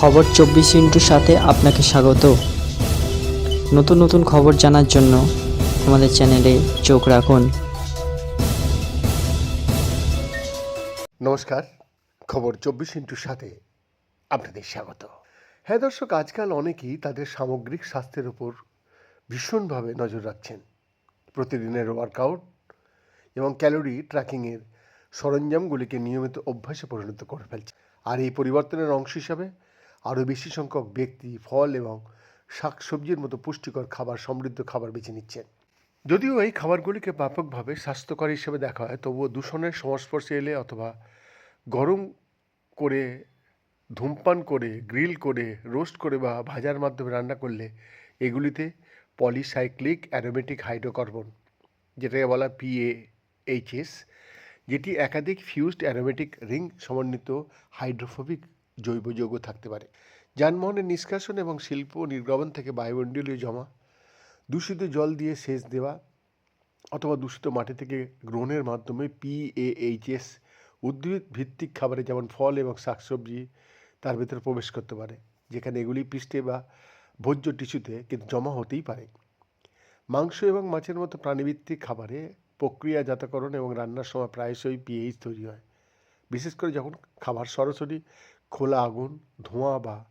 খবর চব্বিশ ইন্টুর সাথে আপনাকে স্বাগত। নতুন নতুন খবর জানার জন্য আমাদের চ্যানেলে চোখ রাখুন। নমস্কার, খবর চব্বিশ ইন্টুর সাথে আপনাদের স্বাগত। হ্যাঁ দর্শক, আজকাল অনেকেই তাদের সামগ্রিক স্বাস্থ্যের উপর ভীষণভাবে নজর রাখছেন। প্রতিদিনের ওয়ার্কআউট এবং ক্যালোরি ট্র্যাকিংয়ের সরঞ্জামগুলিকে নিয়মিত অভ্যাসে পরিণত করে ফেলছে আর এই পরিবর্তনের অংশ হিসাবে আরও বেশি সংখ্যক ব্যক্তি, ফল এবং শাকসবজির মতো পুষ্টিকর খাবার, সমৃদ্ধ খাবার বেছে নিচ্ছেন। যদিও এই খাবারগুলিকে ব্যাপকভাবে স্বাস্থ্যকর হিসেবে দেখা হয়, তবুও দূষণের সংস্পর্শে এলে অথবা গরম করে, ধূমপান করে, গ্রিল করে, রোস্ট করে বা ভাজার মাধ্যমে রান্না করলে এগুলিতে পলিসাইক্লিক অ্যারোমেটিক হাইড্রোকার্বন, যেটাকে বলা পিএইচএস যেটি একাধিক ফিউজড অ্যারোমেটিক রিং সমন্বিত হাইড্রোফোবিক জৈব যৌগ থাকতে পারে। যানবাহনের নিষ্কাশন এবং শিল্প নির্গমন থেকে বায়ুমণ্ডলীয় জমা, দূষিত জল দিয়ে সেচ দেওয়া অথবা দূষিত মাটি থেকে গ্রহণের মাধ্যমে পিএইচএস উদ্ভিদ ভিত্তিক খাবারে যেমন ফল এবং শাকসবজি তার ভেতরে প্রবেশ করতে পারে, যেখানে এগুলি পৃষ্ঠে বা ভোজ্য টিস্যুতে কিন্তু জমা হতেই পারে। মাংস এবং মাছের মতো প্রাণীভিত্তিক খাবারে প্রক্রিয়াজাতকরণ এবং রান্নার সময় প্রায়শই পিএইচ তৈরি হয়। বিশেষ করে যখন খাবার সরাসরি খোলা আগুন, ধোঁয়া বা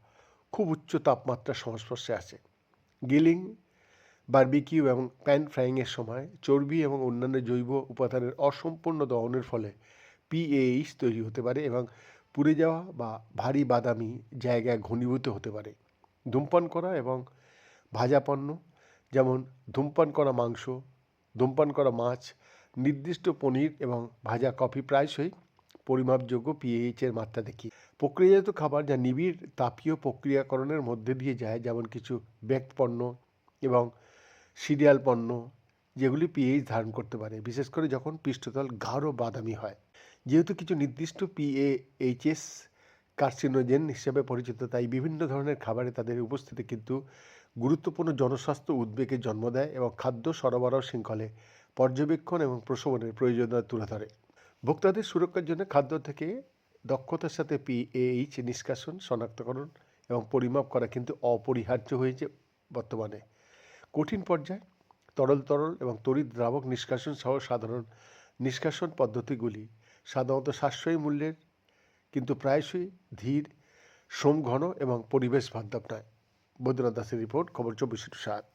খুব উচ্চ তাপমাত্রার সংস্পর্শে আসে। গিলিং, বারবিকিউ এবং প্যান ফ্রাইংয়ের সময় চর্বি এবং অন্যান্য জৈব উপাদানের অসম্পূর্ণ দহনের ফলে পিএইচ তৈরি হতে পারে এবং পুড়ে যাওয়া বা ভারী বাদামি জায়গায় ঘনীভূত হতে পারে। ধূমপান করা এবং ভাজা পণ্য, যেমন ধূমপান করা মাংস, ধূমপান করা মাছ, নির্দিষ্ট পনির এবং ভাজা কফি প্রায়শই পরিমাপযোগ্য পিএইচের মাত্রা দেখি প্রক্রিয়াজাত খাবার যা নিবিড় তাপীয় প্রক্রিয়াকরণের মধ্যে দিয়ে যায়, যেমন কিছু বেকড পণ্য এবং সিরিয়াল পণ্য, যেগুলি পিএইচ ধারণ করতে পারে। বিশেষ করে যখন পৃষ্ঠতল গাঢ় বাদামি হয়। যেহেতু কিছু নির্দিষ্ট পিএইচএস কার্সিনোজেন হিসেবে পরিচিত, তাই বিভিন্ন ধরনের খাবারে তাদের উপস্থিতি কিন্তু গুরুত্বপূর্ণ জনস্বাস্থ্য উদ্বেগের জন্ম দেয় এবং খাদ্য সরবরাহ শৃঙ্খলে পর্যবেক্ষণ এবং প্রশমনের প্রয়োজনীয়তা তুলে ধরে। ভোক্তাদের সুরক্ষার জন্য খাদ্য থেকে দক্ষতার সাথে পিএইচ নিষ্কাশন, শনাক্তকরণ এবং পরিমাপ করা কিন্তু অপরিহার্য হয়েছে বর্তমানে। কঠিন পর্যায়ে তরল তরল এবং তড়িৎ দ্রাবক নিষ্কাশন সহ সাধারণ নিষ্কাশন পদ্ধতিগুলি সাধারণত সাশ্রয়ী মূল্যের কিন্তু প্রায়শই ধীর, শ্রম ঘন এবং পরিবেশ বান্ধব নয়। বৈদ্যনাথ দাসের রিপোর্ট, খবর চব্বিশ সাত।